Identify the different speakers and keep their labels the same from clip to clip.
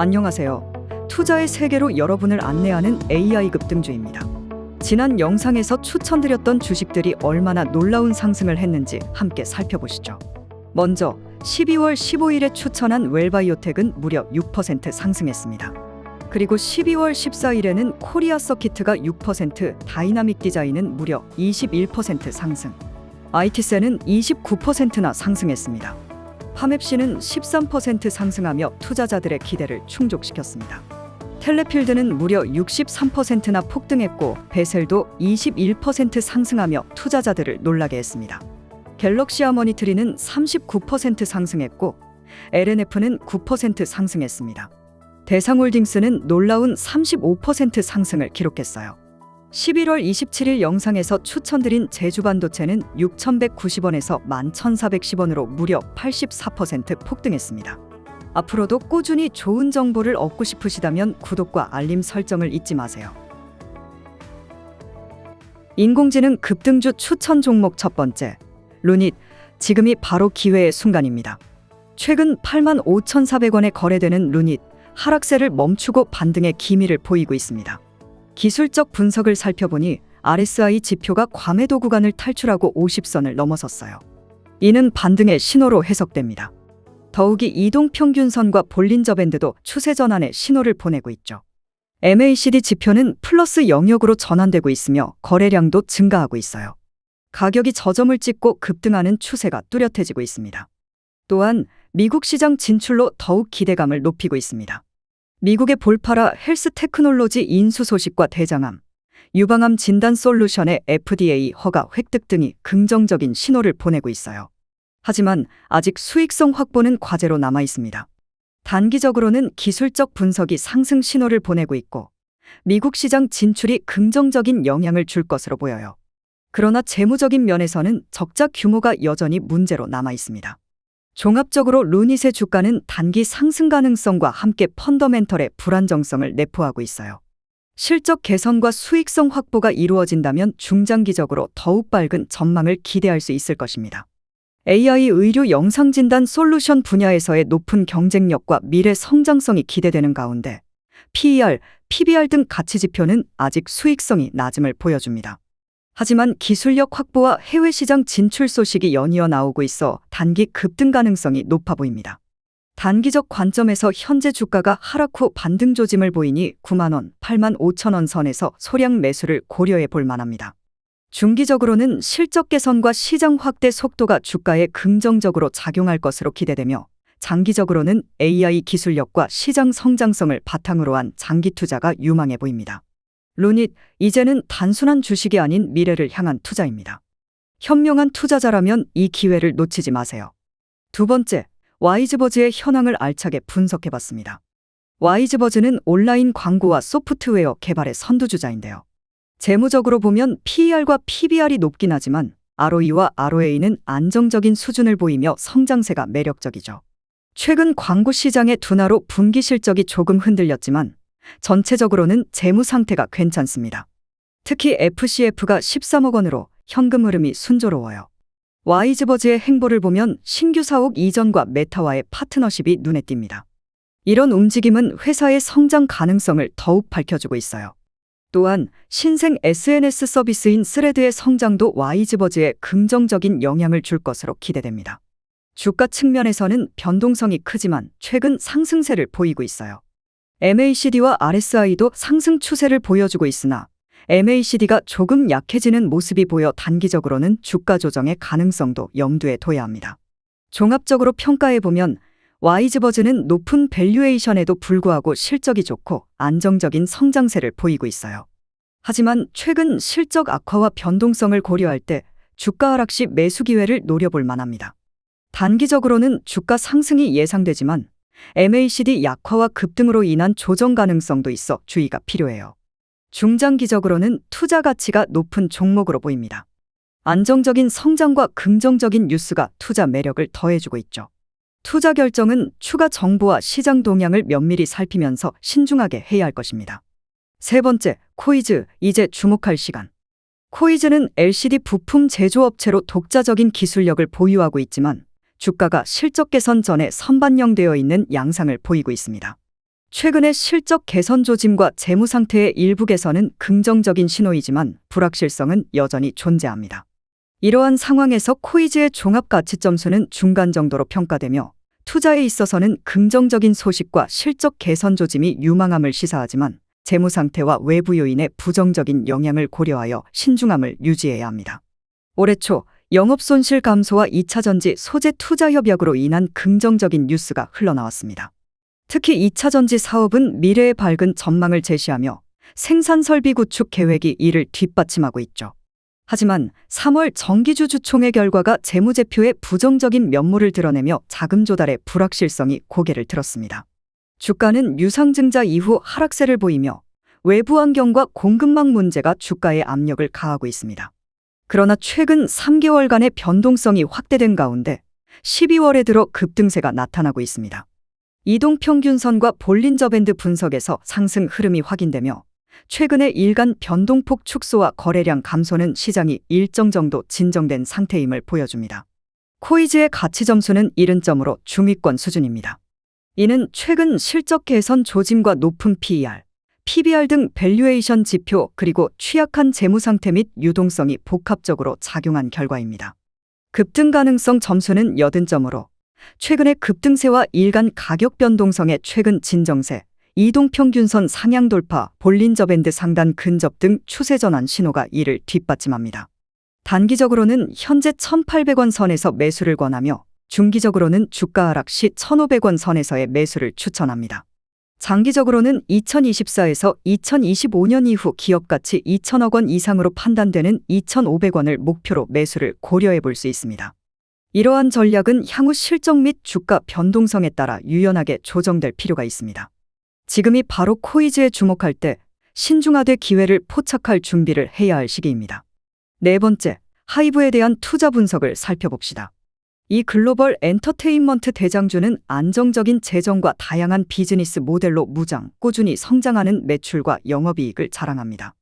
Speaker 1: 안녕하세요. 투자의 세계로 여러분을 안내하는 AI 급등주입니다. 지난 영상에서 추천드렸던 주식들이 얼마나 놀라운 상승을 했는지 함께 살펴보시죠. 먼저 12월 15일에 추천한 웰바이오텍은 무려 6% 상승했습니다. 그리고 12월 14일에는 코리아 서키트가 6%, 다이나믹 디자인은 무려 21% 상승. IT세는 29%나 상승했습니다. 파맵시는 13% 상승하며 투자자들의 기대를 충족시켰습니다. 텔레필드는 무려 63%나 폭등했고 베셀도 21% 상승하며 투자자들을 놀라게 했습니다. 갤럭시 아 머니트리는 39% 상승했고 LNF는 9% 상승했습니다. 대상홀딩스는 놀라운 35% 상승을 기록했어요. 11월 27일 영상에서 추천드린 제주 반도체는 6,190원에서 11,410원으로 무려 84% 폭등했습니다. 앞으로도 꾸준히 좋은 정보를 얻고 싶으시다면 구독과 알림 설정을 잊지 마세요. 인공지능 급등주 추천 종목 첫 번째, 루닛. 지금이 바로 기회의 순간입니다. 최근 85,400원에 거래되는 루닛, 하락세를 멈추고 반등의 기미를 보이고 있습니다. 기술적 분석을 살펴보니 RSI 지표가 과매도 구간을 탈출하고 50선을 넘어섰어요. 이는 반등의 신호로 해석됩니다. 더욱이 이동 평균선과 볼린저 밴드도 추세 전환의 신호를 보내고 있죠. MACD 지표는 플러스 영역으로 전환되고 있으며 거래량도 증가하고 있어요. 가격이 저점을 찍고 급등하는 추세가 뚜렷해지고 있습니다. 또한 미국 시장 진출로 더욱 기대감을 높이고 있습니다. 미국의 볼파라 헬스 테크놀로지 인수 소식과 대장암, 유방암 진단 솔루션의 FDA 허가 획득 등이 긍정적인 신호를 보내고 있어요. 하지만 아직 수익성 확보는 과제로 남아 있습니다. 단기적으로는 기술적 분석이 상승 신호를 보내고 있고 미국 시장 진출이 긍정적인 영향을 줄 것으로 보여요. 그러나 재무적인 면에서는 적자 규모가 여전히 문제로 남아 있습니다. 종합적으로 루닛의 주가는 단기 상승 가능성과 함께 펀더멘털의 불안정성을 내포하고 있어요. 실적 개선과 수익성 확보가 이루어진다면 중장기적으로 더욱 밝은 전망을 기대할 수 있을 것입니다. AI 의료 영상 진단 솔루션 분야에서의 높은 경쟁력과 미래 성장성이 기대되는 가운데 PER, PBR 등 가치 지표는 아직 수익성이 낮음을 보여줍니다. 하지만 기술력 확보와 해외 시장 진출 소식이 연이어 나오고 있어 단기 급등 가능성이 높아 보입니다. 단기적 관점에서 현재 주가가 하락 후 반등 조짐을 보이니 9만 원, 8만 5천 원 선에서 소량 매수를 고려해 볼 만합니다. 중기적으로는 실적 개선과 시장 확대 속도가 주가에 긍정적으로 작용할 것으로 기대되며 장기적으로는 AI 기술력과 시장 성장성을 바탕으로 한 장기 투자가 유망해 보입니다. 루닛, 이제는 단순한 주식이 아닌 미래를 향한 투자입니다. 현명한 투자자라면 이 기회를 놓치지 마세요. 두 번째, 와이즈버즈의 현황을 알차게 분석해 봤습니다. 와이즈버즈는 온라인 광고와 소프트웨어 개발의 선두주자인데요. 재무적으로 보면 PER과 PBR이 높긴 하지만 ROE와 ROA는 안정적인 수준을 보이며 성장세가 매력적이죠. 최근 광고 시장의 둔화로 분기 실적이 조금 흔들렸지만 전체적으로는 재무 상태가 괜찮습니다. 특히 FCF가 13억 원으로 현금 흐름이 순조로워요. 와이즈버즈의 행보를 보면 신규 사옥 이전과 메타와의 파트너십이 눈에 띕니다. 이런 움직임은 회사의 성장 가능성을 더욱 밝혀주고 있어요. 또한 신생 SNS 서비스인 스레드의 성장도 와이즈버즈에 긍정적인 영향을 줄 것으로 기대됩니다. 주가 측면에서는 변동성이 크지만 최근 상승세를 보이고 있어요. MACD와 RSI도 상승 추세를 보여주고 있으나 MACD가 조금 약해지는 모습이 보여 단기적으로는 주가 조정의 가능성도 염두에 둬야 합니다. 종합적으로 평가해 보면 와이즈버즈는 높은 밸류에이션에도 불구하고 실적이 좋고 안정적인 성장세를 보이고 있어요. 하지만 최근 실적 악화와 변동성을 고려할 때 주가 하락 시 매수 기회를 노려볼 만합니다. 단기적으로는 주가 상승이 예상되지만 MACD 약화와 급등으로 인한 조정 가능성도 있어 주의가 필요해요. 중장기적으로는 투자 가치가 높은 종목으로 보입니다. 안정적인 성장과 긍정적인 뉴스가 투자 매력을 더해주고 있죠. 투자 결정은 추가 정보와 시장 동향을 면밀히 살피면서 신중하게 해야 할 것입니다. 세 번째, 코이즈, 이제 주목할 시간. 코이즈는 LCD 부품 제조업체로 독자적인 기술력을 보유하고 있지만 주가가 실적 개선 전에 선반영되어 있는 양상을 보이고 있습니다. 최근의 실적 개선 조짐과 재무 상태의 일부 개선은 긍정적인 신호이지만 불확실성은 여전히 존재합니다. 이러한 상황에서 코이즈의 종합 가치 점수는 중간 정도로 평가되며 투자에 있어서는 긍정적인 소식과 실적 개선 조짐이 유망함을 시사하지만 재무 상태와 외부 요인의 부정적인 영향을 고려하여 신중함을 유지해야 합니다. 올해 초 영업 손실 감소와 2차 전지 소재 투자 협약으로 인한 긍정적인 뉴스가 흘러나왔습니다. 특히 2차 전지 사업은 미래의 밝은 전망을 제시하며 생산 설비 구축 계획이 이를 뒷받침하고 있죠. 하지만 3월 정기주 주총회 결과가 재무제표의 부정적인 면모를 드러내며 자금 조달의 불확실성이 고개를 들었습니다. 주가는 유상증자 이후 하락세를 보이며 외부 환경과 공급망 문제가 주가에 압력을 가하고 있습니다. 그러나 최근 3개월간의 변동성이 확대된 가운데 12월에 들어 급등세가 나타나고 있습니다. 이동평균선과 볼린저 밴드 분석에서 상승 흐름이 확인되며 최근의 일간 변동폭 축소와 거래량 감소는 시장이 일정 정도 진정된 상태임을 보여줍니다. 코이즈의 가치 점수는 70점으로 중위권 수준입니다. 이는 최근 실적 개선 조짐과 높은 PER, PBR 등 밸류에이션 지표 그리고 취약한 재무 상태 및 유동성이 복합적으로 작용한 결과입니다. 급등 가능성 점수는 80점으로 최근의 급등세와 일간 가격 변동성의 최근 진정세, 이동평균선 상향 돌파, 볼린저 밴드 상단 근접 등 추세 전환 신호가 이를 뒷받침합니다. 단기적으로는 현재 1,800원 선에서 매수를 권하며 중기적으로는 주가 하락 시 1,500원 선에서의 매수를 추천합니다. 장기적으로는 2024에서 2025년 이후 기업 가치 2천억 원 이상으로 판단되는 2,500원을 목표로 매수를 고려해 볼 수 있습니다. 이러한 전략은 향후 실적 및 주가 변동성에 따라 유연하게 조정될 필요가 있습니다. 지금이 바로 코이즈에 주목할 때 신중하되 기회를 포착할 준비를 해야 할 시기입니다. 네 번째, 하이브에 대한 투자 분석을 살펴봅시다. 이 글로벌 엔터테인먼트 대장주는 안정적인 재정과 다양한 비즈니스 모델로 무장, 꾸준히 성장하는 매출과 영업이익을 자랑합니다.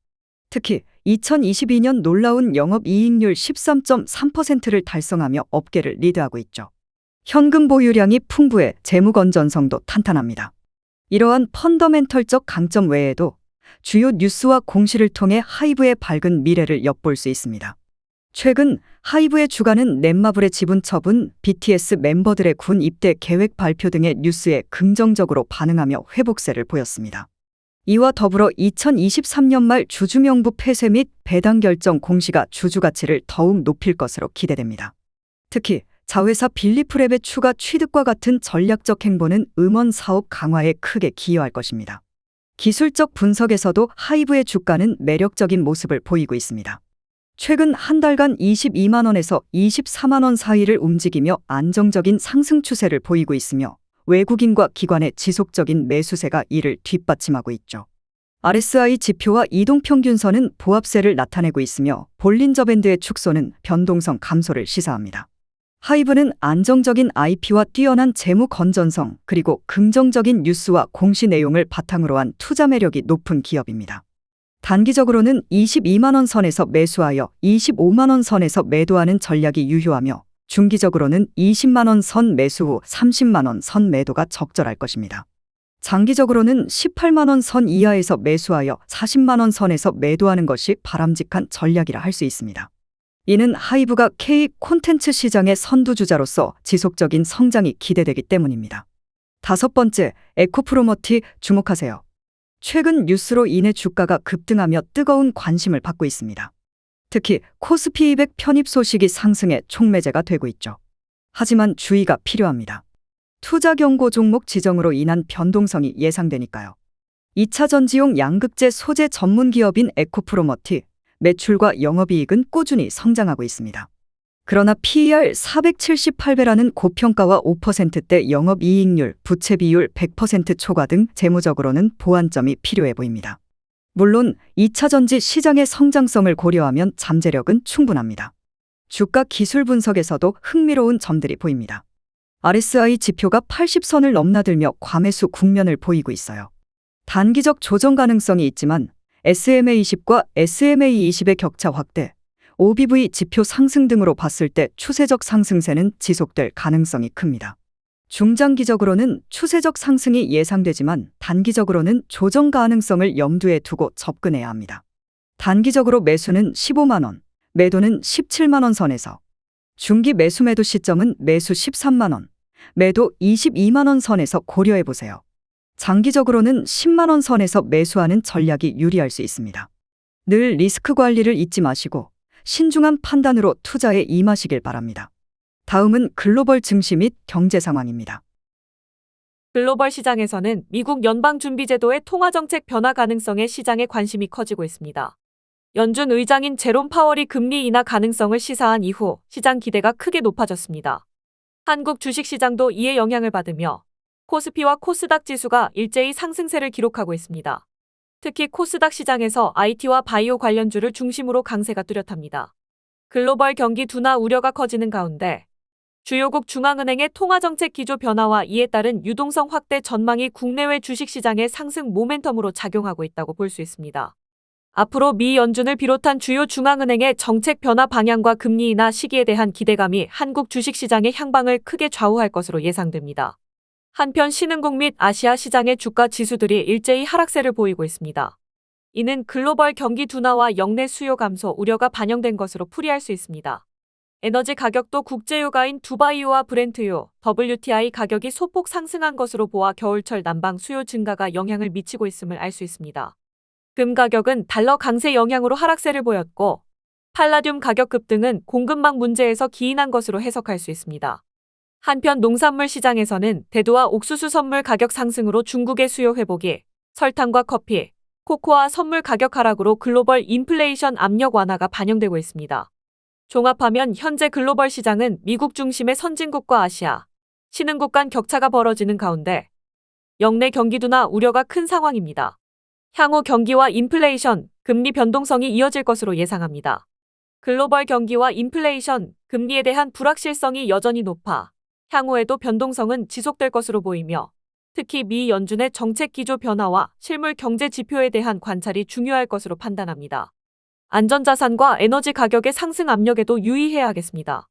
Speaker 1: 특히 2022년 놀라운 영업이익률 13.3%를 달성하며 업계를 리드하고 있죠. 현금 보유량이 풍부해 재무 건전성도 탄탄합니다. 이러한 펀더멘털적 강점 외에도 주요 뉴스와 공시를 통해 하이브의 밝은 미래를 엿볼 수 있습니다. 최근 하이브의 주가는 넷마블의 지분 처분, BTS 멤버들의 군 입대 계획 발표 등의 뉴스에 긍정적으로 반응하며 회복세를 보였습니다. 이와 더불어 2023년 말 주주명부 폐쇄 및 배당 결정 공시가 주주 가치를 더욱 높일 것으로 기대됩니다. 특히 자회사 빌리프랩의 추가 취득과 같은 전략적 행보는 음원 사업 강화에 크게 기여할 것입니다. 기술적 분석에서도 하이브의 주가는 매력적인 모습을 보이고 있습니다. 최근 한 달간 22만 원에서 24만 원 사이를 움직이며 안정적인 상승 추세를 보이고 있으며 외국인과 기관의 지속적인 매수세가 이를 뒷받침하고 있죠. RSI 지표와 이동평균선은 보합세를 나타내고 있으며 볼린저 밴드의 축소는 변동성 감소를 시사합니다. 하이브는 안정적인 IP와 뛰어난 재무 건전성 그리고 긍정적인 뉴스와 공시 내용을 바탕으로 한 투자 매력이 높은 기업입니다. 단기적으로는 22만 원 선에서 매수하여 25만 원 선에서 매도하는 전략이 유효하며 중기적으로는 20만 원 선 매수 후 30만 원 선 매도가 적절할 것입니다. 장기적으로는 18만 원 선 이하에서 매수하여 40만 원 선에서 매도하는 것이 바람직한 전략이라 할 수 있습니다. 이는 하이브가 K 콘텐츠 시장의 선두주자로서 지속적인 성장이 기대되기 때문입니다. 다섯 번째, 에코프로머티 주목하세요. 최근 뉴스로 인해 주가가 급등하며 뜨거운 관심을 받고 있습니다. 특히 코스피 200 편입 소식이 상승해 촉매제가 되고 있죠. 하지만 주의가 필요합니다. 투자 경고 종목 지정으로 인한 변동성이 예상되니까요. 2차 전지용 양극재 소재 전문 기업인 에코프로머티 매출과 영업이익은 꾸준히 성장하고 있습니다. 그러나 PER 478배라는 고평가와 5%대 영업이익률, 부채 비율 100% 초과 등 재무적으로는 보완점이 필요해 보입니다. 물론 2차 전지 시장의 성장성을 고려하면 잠재력은 충분합니다. 주가 기술 분석에서도 흥미로운 점들이 보입니다. RSI 지표가 80선을 넘나들며 과매수 국면을 보이고 있어요. 단기적 조정 가능성이 있지만 SMA20과 SMA20의 격차 확대, OBV 지표 상승 등으로 봤을 때 추세적 상승세는 지속될 가능성이 큽니다. 중장기적으로는 추세적 상승이 예상되지만 단기적으로는 조정 가능성을 염두에 두고 접근해야 합니다. 단기적으로 매수는 15만 원, 매도는 17만 원 선에서 중기 매수 매도 시점은 매수 13만 원, 매도 22만 원 선에서 고려해 보세요. 장기적으로는 10만 원 선에서 매수하는 전략이 유리할 수 있습니다. 늘 리스크 관리를 잊지 마시고 신중한 판단으로 투자에 임하시길 바랍니다. 다음은 글로벌 증시 및 경제 상황입니다.
Speaker 2: 글로벌 시장에서는 미국 연방준비제도의 통화정책 변화 가능성에 시장의 관심이 커지고 있습니다. 연준 의장인 제롬 파월이 금리 인하 가능성을 시사한 이후 시장 기대가 크게 높아졌습니다. 한국 주식시장도 이에 영향을 받으며 코스피와 코스닥 지수가 일제히 상승세를 기록하고 있습니다. 특히 코스닥 시장에서 IT와 바이오 관련주를 중심으로 강세가 뚜렷합니다. 글로벌 경기 둔화 우려가 커지는 가운데 주요국 중앙은행의 통화정책 기조 변화와 이에 따른 유동성 확대 전망이 국내외 주식시장의 상승 모멘텀으로 작용하고 있다고 볼 수 있습니다. 앞으로 미 연준을 비롯한 주요 중앙은행의 정책 변화 방향과 금리 인하 시기에 대한 기대감이 한국 주식시장의 향방을 크게 좌우할 것으로 예상됩니다. 한편 신흥국 및 아시아 시장의 주가 지수들이 일제히 하락세를 보이고 있습니다. 이는 글로벌 경기 둔화와 역내 수요 감소 우려가 반영된 것으로 풀이할 수 있습니다. 에너지 가격도 국제유가인 두바이유와 브렌트유, WTI 가격이 소폭 상승한 것으로 보아 겨울철 난방 수요 증가가 영향을 미치고 있음을 알 수 있습니다. 금 가격은 달러 강세 영향으로 하락세를 보였고, 팔라듐 가격 급등은 공급망 문제에서 기인한 것으로 해석할 수 있습니다. 한편 농산물 시장에서는 대두와 옥수수 선물 가격 상승으로 중국의 수요 회복이, 설탕과 커피, 코코아 선물 가격 하락으로 글로벌 인플레이션 압력 완화가 반영되고 있습니다. 종합하면 현재 글로벌 시장은 미국 중심의 선진국과 아시아, 신흥국 간 격차가 벌어지는 가운데 역내 경기 둔화 우려가 큰 상황입니다. 향후 경기와 인플레이션, 금리 변동성이 이어질 것으로 예상합니다. 글로벌 경기와 인플레이션, 금리에 대한 불확실성이 여전히 높아 향후에도 변동성은 지속될 것으로 보이며 특히 미 연준의 정책 기조 변화와 실물 경제 지표에 대한 관찰이 중요할 것으로 판단합니다. 안전자산과 에너지 가격의 상승 압력에도 유의해야 하겠습니다.